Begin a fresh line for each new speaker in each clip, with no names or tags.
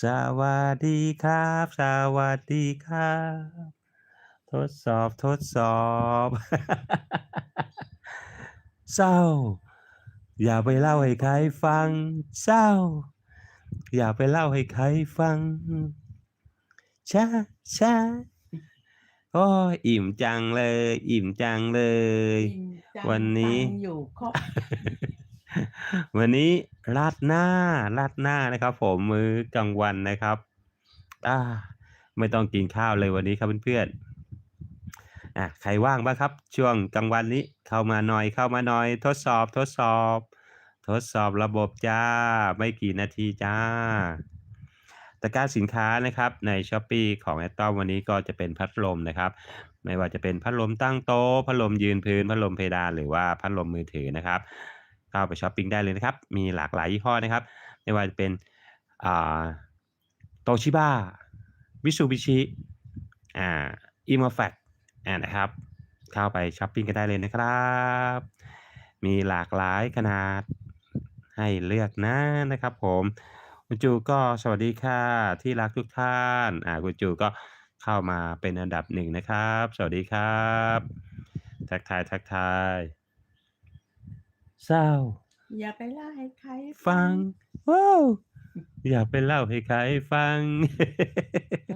สวัสดีครับ สวัสดีครับ ทดสอบทดสอบเศร้า อย่าไปเล่าให้ใครฟังเศร้า อย่าไปเล่าให้ใครฟังช้าช้าโอ๊ยอิ่มจังเลย อิ่มจังเลย
อิ่มจัง
วันนี้
ตังอยู่ครบ
วันนี้ราดหน้าราดหน้านะครับ ผมมื้อกลางวันนะครับอาไม่ต้องกินข้าวเลยวันนี้ครับเพื่อนๆอาใครว่างบ้างครับ ช่วงกลางวันนี้เข้ามาหน่อยเข้ามาหน่อย ทดสอบทดสอบ ทดสอบระบบจ้ะไม่กี่นาทีจ้ะตะกร้าสินค้านะครับใน Shopee ของ Atom วันนี้ก็จะเป็นพัดลมนะครับ ไม่ว่าจะเป็นพัดลมตั้งโต๊ะพัดลมยืนพื้นพัดลมเพดานหรือว่าพัดลมมือถือนะครับ เข้าไปช็อปปิ้งได้เลยนะครับ มีหลากหลายยี่ห้อนะครับ ไม่ว่าจะเป็นอ่า Toshiba Mitsubishi อ่า Immerfat อานะครับ เข้าไปช็อปปิ้งกันได้เลยนะครับ มีหลากหลายขนาดให้เลือกนะนะครับผมคุณจูก็สวัสดีค่ะที่รักทุกท่านอ่าคุณจูก็เข้ามาเป็นอันดับ1นะครับ สวัสดีครับ ทักทายๆ เศร้า
อย่าไปเล่าให้ใคร
ฟังว้าวอย่าไปเล่าให้ใครฟัง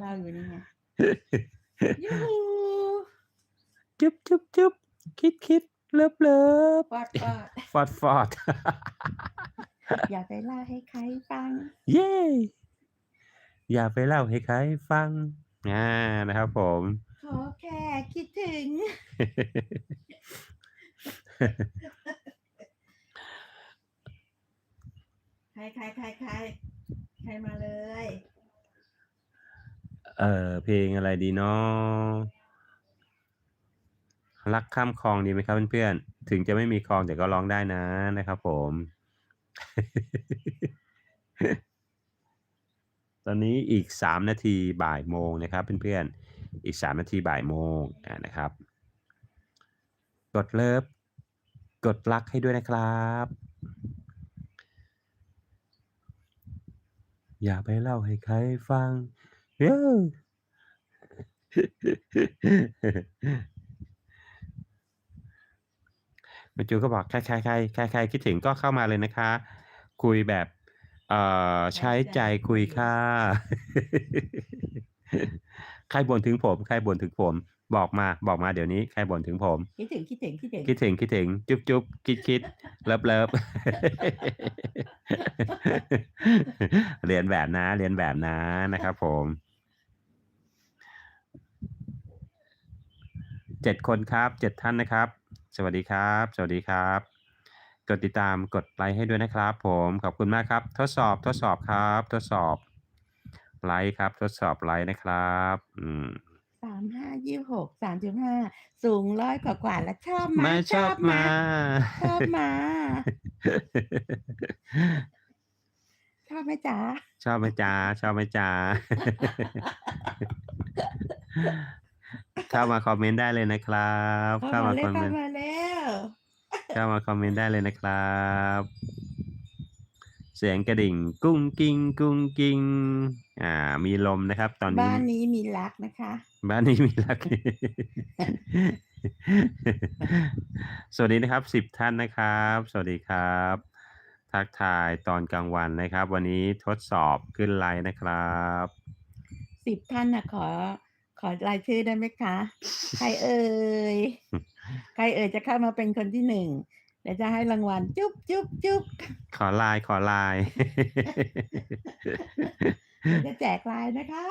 เล่าอยู่นี่ไงยูฮู
จุ๊บจุ๊บจุ๊บคิดคิดเลิฟเลิฟ
ปอดปอด
ฟอดฟอด
อย่าไปเล่าให้ใครฟัง
เย้ อย่าไปเล่าให้ใครฟังอานะครับผม
ขอแค่คิดถึง ใครใครใครใครใครมาเลย
เออเพลงอะไรดีเนาะรักข้ามคลองดีไหมครับเพื่อนๆ ถึงจะไม่มีคลองแต่ก็ร้องได้นะนะครับผม ตอนนี้อีก3นาทีบ่ายโมงนะครับเพื่อนๆ อีก3นาทีบ่ายโมงนะครับ กดเลิฟ กดรักให้ด้วยนะครับ อย่าไปเล่าให้ใครฟังเย้คุณจูก็บอกใครๆๆใครๆคิดถึงก็เข้ามาเลยนะคะ คุยแบบ เอ่อใช้ใจคุยค่ะ ใครบ่นถึงผม ใครบ่นถึงผม บอกมาบอกมาเดี๋ยวนี้ใครบ่นถึงผม
คิดถึงคิดถึงคิดถึง
คิดถึงคิดถึงจุ๊บจุ๊บคิดคิดเลิฟเลิฟเรียนแบบนะ เรียนแบบนะนะครับผม7คนครับ7ท่านนะครับ สวัสดีครับ สวัสดีครับ กดติดตามกดไลค์ให้ด้วยนะครับ ผมขอบคุณมากครับ ทดสอบทดสอบครับ ทดสอบไลค์ครับ ทดสอบไลค์นะครับ อืม
สามห้ายี่หกสามจุดห้าสูงร้อยกว่ากว่าแล้วชอบไหม
ไม่ชอบมา
ชอบมาชอบไหมจ๊ะ
ชอบไหมจ๊ะชอบไหมจ๊ะเข้ามาคอมเมนต์ได้เลยนะครับ
เข้า
เข้า
มา
มา
เร็
ควอมเม
เข้าน
ต์
มาเร็ว
เข้ามาคอมเมนต์ได้เลยนะครับ เสียงกระดิ่ง กุ้งกิ้งกุ้งกิ้งอ่า มีลมนะครับ ตอนนี้
บ้านนี้มีรักนะคะ
บ้านนี้มีรัก สวัสดีนะครับ10ท่านนะครับ สวัสดีครับ ทักทายตอนกลางวันนะครับ วันนี้ทดสอบขึ้นไลน์นะครับ
สิบท่านนะขอ ขอรายชื่อได้ไหมคะ ใครเอ่ยใครเอ่ยจะเข้ามาเป็นคนที่หนึ่งเดี๋ยวจะให้รางวัลจุ๊บจุ๊บจุ๊บ
ขอไลน์ขอไลน์
เดี๋ยวจะแจกลายนะคะ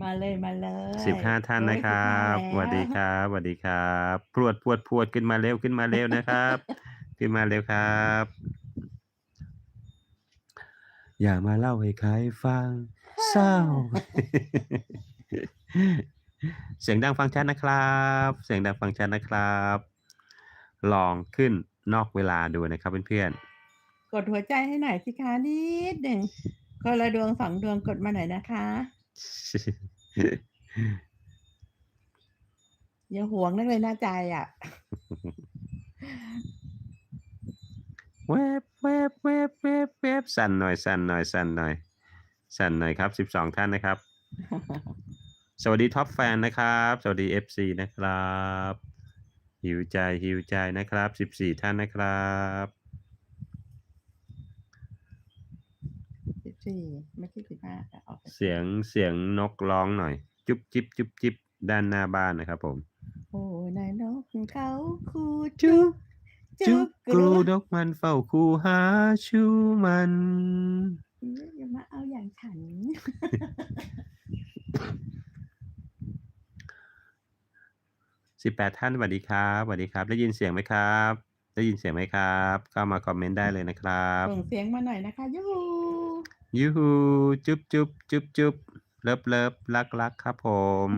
มาเลยมาเลย
สิบห้าท่าน
โอ้ย
นะครับ
15
สวัสดีครับสวัสดีครับพรวดพรวดพรวดขึ้นมาเร็วขึ้นมาเร็วนะครับ ขึ้นมาเร็วครับ อย่ามาเล่าให้ใครฟังเศร้า เสียงดังฟังชัดนะครับ เสียงดังฟังชัดนะครับ ลองขึ้นนอกเวลาดูนะครับเพื่อน
กดหัวใจให้หน่อยสิคะนิดหนึ่งคนละดวงสองดวงกดมาหน่อยนะคะ
ๆ
อย่าหวงนักเลยหน้าใจอะ
แวบแวบแวบแวบสั่นหน่อยสั่นหน่อยสั่นหน่อย สั่นหน่อยครับสิบสองท่านนะครับ สวัสดีท็อปแฟนนะครับ สวัสดี FC นะครับ หิวใจหิวใจนะครับสิบสี่ท่านนะครับ
สิบสี่ไม่ใช่สิบห้าแต่ออกไป
เสียงเสียงนกร้องหน่อย จุ๊บจิ๊บจุ๊บจิ๊บด้านหน้าบ้านนะครับผม
โอ้นายนกเขาคู
จุ๊
จุ๊
บจุ๊บกรูนกมันเฝ้าคูหาชูมัน
อย่ามาเอาอย่างฉัน
สิบแปดท่านสวัสดีครับสวัสดีครับ ได้ยินเสียงไหมครับ ได้ยินเสียงไหมครับ เข้ามาคอมเมนต์ได้เลยนะครับ
ส่งเสียงมาหน่อยนะคะยูฮู
ยูฮูจุ๊บจุ๊บจุ๊บจุ๊บเลิฟเลิฟรักรักครับผม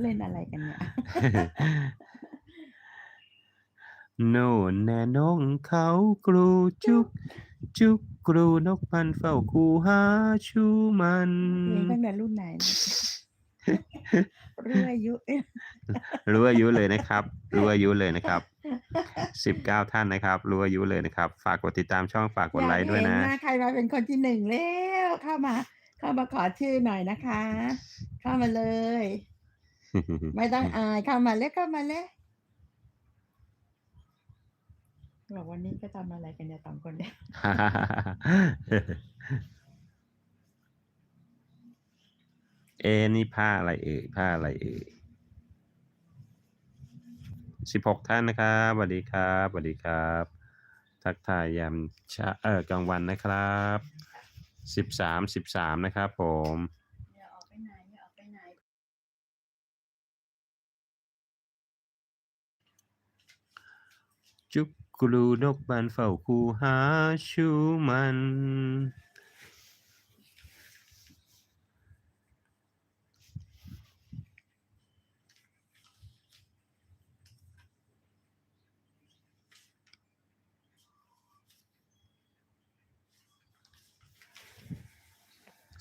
เล่นอะไรกันเนี่ย
โน่นแน่นงเขากรูจุกจุกกรูนกมันเฝ้าคูหาชูมัน
เพลงตั้งแต่รุ่นไหนเนี่ยเรื่อยอายุเอ๊ะ
รู้อายุเลยนะครับ รู้อายุเลยนะครับสิบเก้าท่านนะครับ รู้อายุเลยนะครับ ฝากกดติดตามช่องฝากกดไลค์ด้วย
อ
นะา
กเห็หาใครมาเป็นคนที่หนึ่งแล้วเข้ามา เข้ามาขอชื่อหน่อยนะคะ เข้ามาเลย ไม่ต้องอายเข้ามาเลยเข้ามาเลยบอกวันนี้ก็ทำอะไรกันเนี่ยสองคนเนี่ย
เอนี่ผ้าอะไรเอ่ยผ้าอะไรเอ่ยสิบหกท่านนะครับสวัสดีครับสวัสดีครับ ทักทายยามเช้าเออกลางวันนะครับสิบสามสิบสามนะครับผม
อย่าออกไปไหนอย่าออกไปไหน
จุกกรูนกบานเฝ้าคูหาชูมัน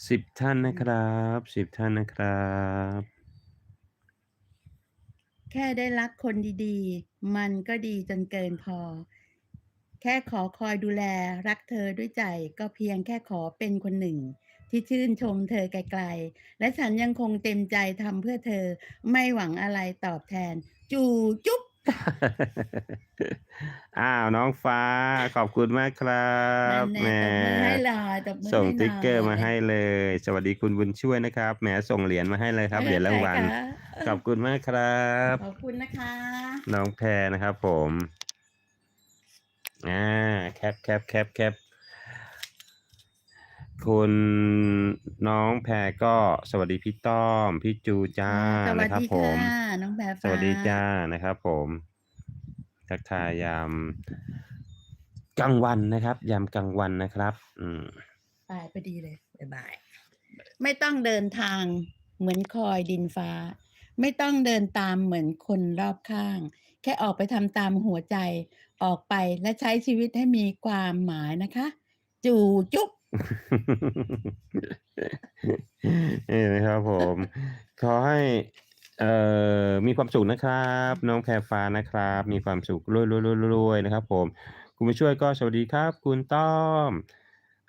สิบท่านนะครับสิบท่านนะครับ
แค่ได้รักคนดีๆ มันก็ดีจนเกินพอ แค่ขอคอยดูแลรักเธอด้วยใจ ก็เพียงแค่ขอเป็นคนหนึ่ง ที่ชื่นชมเธอไกลๆ และฉันยังคงเต็มใจทำเพื่อเธอไม่หวังอะไรตอบแทน จูจุ๊บ
อ้าวน้องฟ้าขอบคุณมากครับ
นั่น
แหม
แน่ตบมือให้หน่อยตบมือ
ส่ง
ให้หน่อย
ติ๊กเกอร์มาให้เลย สวัสดีคุณบุญช่วยนะครับแหมส่งเหรียญมาให้เลยครับเหรียญรางวัล
ใคะ
ขอบคุณมากครับ
ขอบคุณนะคะ
น้องแพรนะครับผมอ่าแคปแคปแคปแคป คุณน้องแพรก็สวัสดีพี่ต้อม พี่จูจ้า
สวัส
นะครับ
ดี
ผ
ค่ะ
ม
น้องแพร
สวัสดี
ฟ้
จ้านะครับ ผมทักทายยามกลางวันนะครับ ยามกลางวันนะครับ อืม
บายพอดีเลยบ๊ายบาย ไม่ต้องเดินทางเหมือนคอยดินฟ้า ไม่ต้องเดินตามเหมือนคนรอบข้าง แค่ออกไปทำตามหัวใจออกไปและใช้ชีวิตให้มีความหมายนะคะ จูจุ๊บ
นี่นะครับผม ขอให้ เอ่อมีความสุขนะครับ น้องแพรฟ้านะครับ มีความสุขรวยรวยรวยรวยนะครับ ผม คุณผู้ช่วยก็สวัสดีครับ คุณต้อม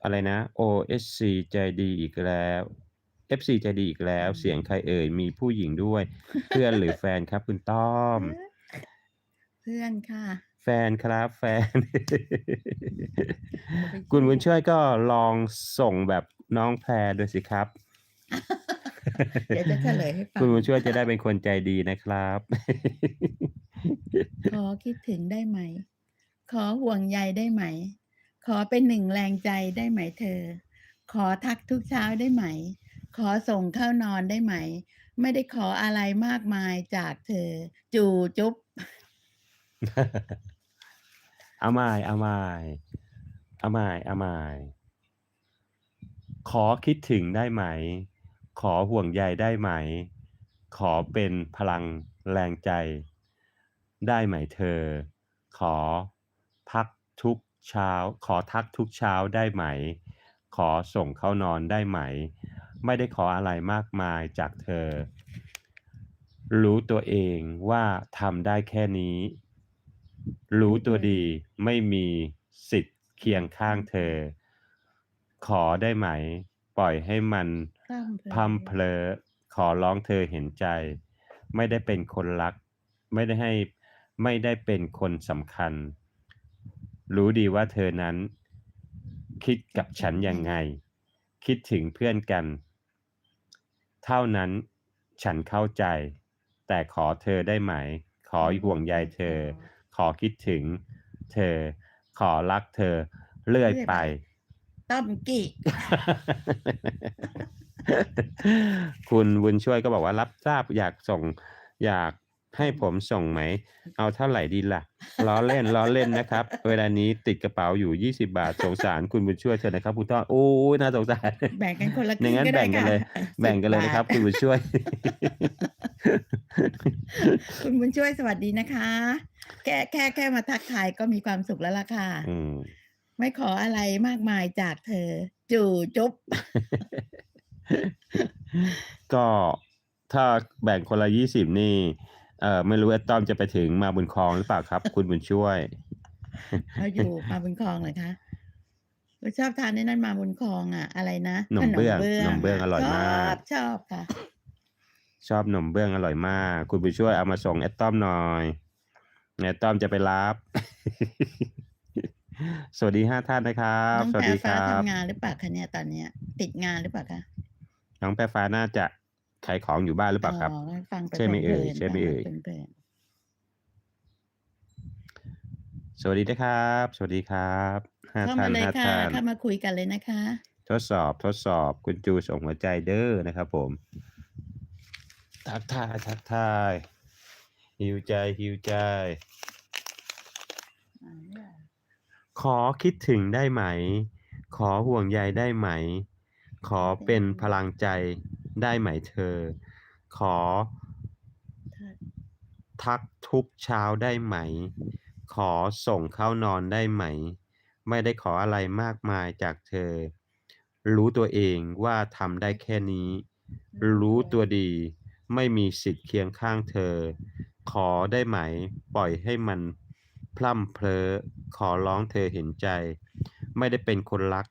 อะไรนะ OSC ใจดีอีกแล้ว FC ใจดีอีกแล้ว เสียงใครเอ่ย มีผู้หญิงด้วย เพื่อนหรือแฟนครับ คุณต้อม
เพื่อนค่ะ
แฟนครับแฟน คุณบุญช่วยก็ลองส่งแบบน้องแพรดูสิครับ
เดี๋ยวจะเฉลยให้ฟัง
คุณบุญช่วยจะได้เป็นคนใจดีนะครับ
ขอคิดถึงได้ไหม ขอห่วงใยได้ไหม ขอเป็นหนึ่งแรงใจได้ไหมเธอ ขอทักทุกเช้าได้ไหม ขอส่งเข้านอนได้ไหม ไม่ได้ขออะไรมากมายจากเธอ จูจุ๊บ
เอาใหม่เอาใหม่เอาใหม่เอาใหม่ขอคิดถึงได้ไหม ขอห่วงใยได้ไหม ขอเป็นพลังแรงใจ ได้ไหมเธอ ขอพักทุกเช้า ขอทักทุกเช้าได้ไหม ขอส่งเข้านอนได้ไหม ไม่ได้ขออะไรมากมายจากเธอ รู้ตัวเองว่าทำได้แค่นี้ รู้ตัวดีไม่มีสิทธิ์เคียงข้างเธอ ขอได้ไหม ปล่อยให้มัน
พร่ำเพลอ
พร่ำเพลอขอร้องเธอเห็นใจ ไม่ได้เป็นคนรัก ไม่ได้ให้ไม่ได้เป็นคนสำคัญ รู้ดีว่าเธอนั้น คิดกับฉันยังไง คิดถึงเพื่อนกัน เท่านั้นฉันเข้าใจ แต่ขอเธอได้ไหม ขอห่วงใยเธอ ขอคิดถึง เธอ ขอรักเธอเรื่อยไป
ต้อมกี้
คุณบุญช่วยก็บอกว่ารับทราบอยากส่งอยากให้ผมส่งไหม เอาเท่าไหร่ดีล่ะ ล้อเล่น ล้อเล่นนะครับ เวลานี้ติดกระเป๋าอยู่ 20 บาท สงสารคุณบุญช่วยเชิญนะครับคุณต้อนโอ้ยน่าสงสาร
แบ่งกันคนละค
อ
รึ่
ย่างงนั้น
ก็ได้
แบ่งกัน
ค่ะ
เลย แบ่งกันเลยนะครับ
10
คุณบุญช่วย
คุณบุญช่วยสวัสดีนะคะ แค่แค่แค่มาทักทายก็มีความสุขแล้วล่ะค่ะ
อืม
ไม่ขออะไรมากมายจากเธอ จู่จุ๊บ
ก็ถ้าแบ่งคนละยี่สิบนี่ เอ่อไม่รู้ไอ้ต้อมจะไปถึงมาบุญครองหรือเปล่าครับ คุณบุญช่วย
เราอยู่มาบุญคลองเหรอคะเราชอบทานในนั้นมาบุญคลองอะ อะไรนะ
หนมเบื้องหนมเบื้องอร่อยมาก
ชอบชอบค่ะ
ชอบหนมเบื้องอร่อยมาก คุณบุญช่วยเอามาส่งแอตต้อมหน่อยแอตต้อมจะไปรับ สวัสดีห้าท่านนะครับ
น้อง
สวัส
แพร
ดีค
ฟ้า
รับ
ทำงานหรือเปล่าคะเนี่ยตอนเนี้ย ติดงานหรือเปล่าคะ
น้องแป้ฟ้าน่าจะขายของอยู่บ้านหรือเปล่าครับ
อ๋องั้นฟังไป
ใช่ไหมเอ่ย
พลินๆ
ใช่ไหมเอ่ย
ฟังพลิน
สวัสดีนะครับ สวัสดีครับห้า
ๆเข้า
ท่า
มานเลย
ห้า
ค่ะ
ท่าน
เข้ามาคุยกันเลยนะคะ
ทดสอบทดสอบคุณจูส่งหัวใจเด้อนะครับผม ทักทายทักทายหิวใจหิวใจ ขอคิดถึงได้ไหม ขอห่วงใยได้ไหม ขอเป็นพลังใจได้ไหมเธอ ขอ ทักทุกเช้าได้ไหม ขอส่งเข้านอนได้ไหม ไม่ได้ขออะไรมากมายจากเธอ รู้ตัวเองว่าทำได้แค่นี้ รู้ตัวดี ไม่มีสิทธิ์เคียงข้างเธอ ขอได้ไหม ปล่อยให้มันพร่ำเพลอขอร้องเธอเห็นใจ ไม่ได้เป็นคนรัก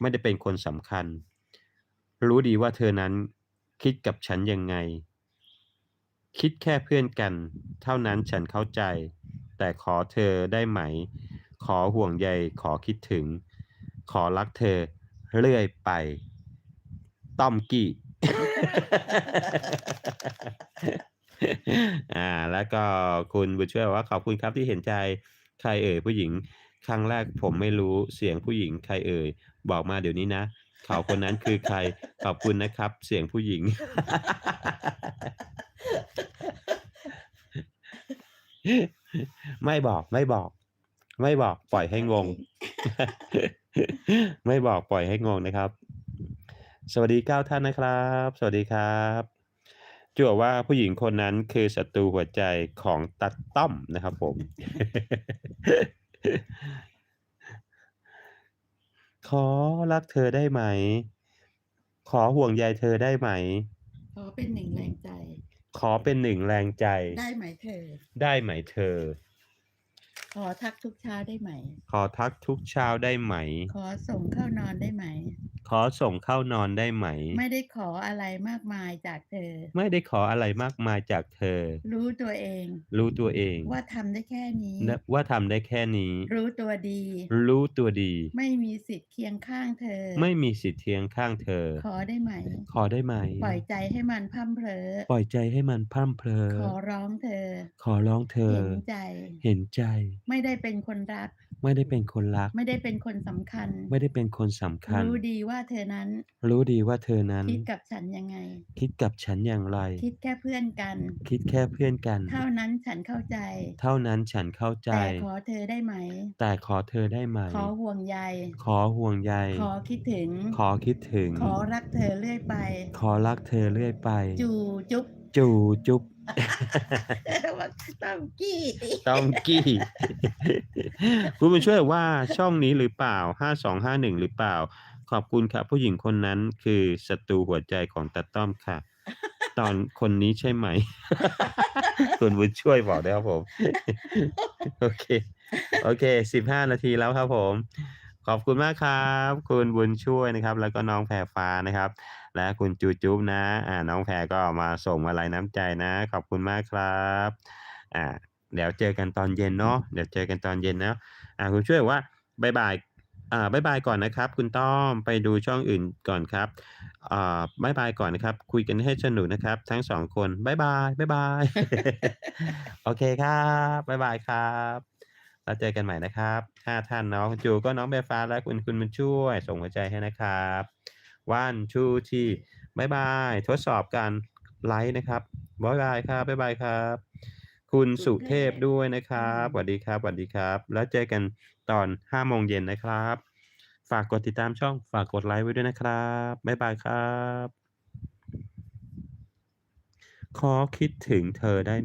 ไม่ได้เป็นคนสำคัญ รู้ดีว่าเธอนั้นคิดกับฉันยังไง คิดแค่เพื่อนกัน เท่านั้นฉันเข้าใจ แต่ขอเธอได้ไหม ขอห่วงใย ขอคิดถึง ขอรักเธอเรื่อยไป ต้อมกี้ อ่า แล้วก็คุณบุญช่วยบอกว่าขอบคุณครับที่เห็นใจใครเอ่ยผู้หญิง ครั้งแรกผมไม่รู้เสียงผู้หญิงใครเอ่ยบอกมาเดี๋ยวนี้นะเขาคนนั้นคือใครขอบคุณนะครับ เสียงผู้หญิง ไม่บอกไม่บอก ไม่บอกปล่อยให้งง ไม่บอกปล่อยให้งงนะครับ สวัสดีเก้าท่านนะครับ สวัสดีครับจั่วว่าผู้หญิงคนนั้นคือศัตรูหัวใจของตัดต้อมนะครับผม ขอรักเธอได้ไหม ขอห่วงใยเธอได้ไหม
ขอเป็นหนึ่งแรงใจ
ขอเป็นหนึ่งแรงใจ
ได้ไหมเธอ
ได้ไหมเธอ
ขอทักทุกเช้าได้ไหม
ขอทักทุกเช้าได้ไหม
ขอส่งเข้านอนได้ไหม
ขอส่งเข้านอนได้ไหม
ไม่ได้ขออะไรมากมายจากเธอ
ไม่ได้ขออะไรมากมายจากเธอ
รู้ตัวเอง
รู้ตัวเอง
ว่าทำได้แค่นี้
นะว่าทำได้แค่นี้
รู้ตัวดี
รู้ตัวดี
ไม่มีสิทธิ์เคียงข้างเธอ
ไม่มีสิทธิ์เทียงข้างเธอ
ขอได้ไหม
ขอได้ไหม
ปล่อยใจให้มันพร่ำเพลอ
ปล่อยใจให้มันพร่ำเพลอ
ขอร้องเธอ
ขอร้องเธอ
เห็นใจ
เห็นใจ
ไม่ได้เป็นคนรัก
ไม่ได้เป็นคนรัก
ไม่ได้เป็นคนสำคัญ
ไม่ได้เป็นคนสำคัญ
รู้ดีว่าเธอนั้น
รู้ดีว่าเธอนั้น
คิดกับฉันยังไง
คิดกับฉันอย่างไร
คิดแค่เพื่อนกัน
คิดแค่เพื่อนกัน
เท่านั้นฉันเข้าใจ
เท่านั้นฉันเข้าใจ
แต่ขอเธอได้ไหม
แต่ขอเธอได้ไหม
ขอห่วงใย
ขอห่วงใย
ขอคิดถึง
ขอคิดถึง
ขอรักเธอเรื่อยไป
ขอรักเธอเรื่อยไป
จูจุ๊บ
จู่จุ๊บ
ว่า ต้องกี้
ต้องกี้ คุณบุญช่วยว่าช่องนี้หรือเปล่าห้าสองห้าหนึ่งหรือเปล่า ขอบคุณครับผู้หญิงคนนั้นคือศัตรูหัวใจของตาต้อมค่ะ ตอนคนนี้ใช่ไหม คุณบุญช่วยบอกได้ครับผม โอเค โอเคสิบห้านาทีแล้วครับผม ขอบคุณมากครับ คุณบุญช่วยนะครับ แล้วก็น้องแพรฟ้านะครับ และคุณจูจุ๊บนะอ่าน้องแพรก็มาส่งมาลัยน้ำใจนะ ขอบคุณมากครับอ่าเดี๋ยวเจอกันตอนเย็นเนาะเดี๋ยวเจอกันตอนเย็นนะอ่าคุณช่วยว่าบายบายอ่าบายบายก่อนนะครับ คุณต้อมไปดูช่องอื่นก่อนครับอ่าบายบายก่อนนะครับ คุยกันให้สนุกนะครับ ทั้ง2คนบายบายบายบายโอเคครับบายบายครับ แล้วเจอกันใหม่นะครับ5ท่านเนาะคุณจูก็น้องแพรฟ้าและคุณคุณบุญช่วย ส่งหัวใจให้นะครับ1 2 3บ๊ายบาย ทดสอบการไลฟ์นะครับบ๊ายบายครับบายบายครับ คุณสุเทพด้วยนะครับสวัสดีครับสวัสดีครับ แล้วเจอกันตอน5โมงเย็นนะครับ ฝากกดติดตามช่องฝากกดไลค์ไว้ด้วยนะครับบ๊ายบายครับ ขอคิดถึงเธอได้ไหม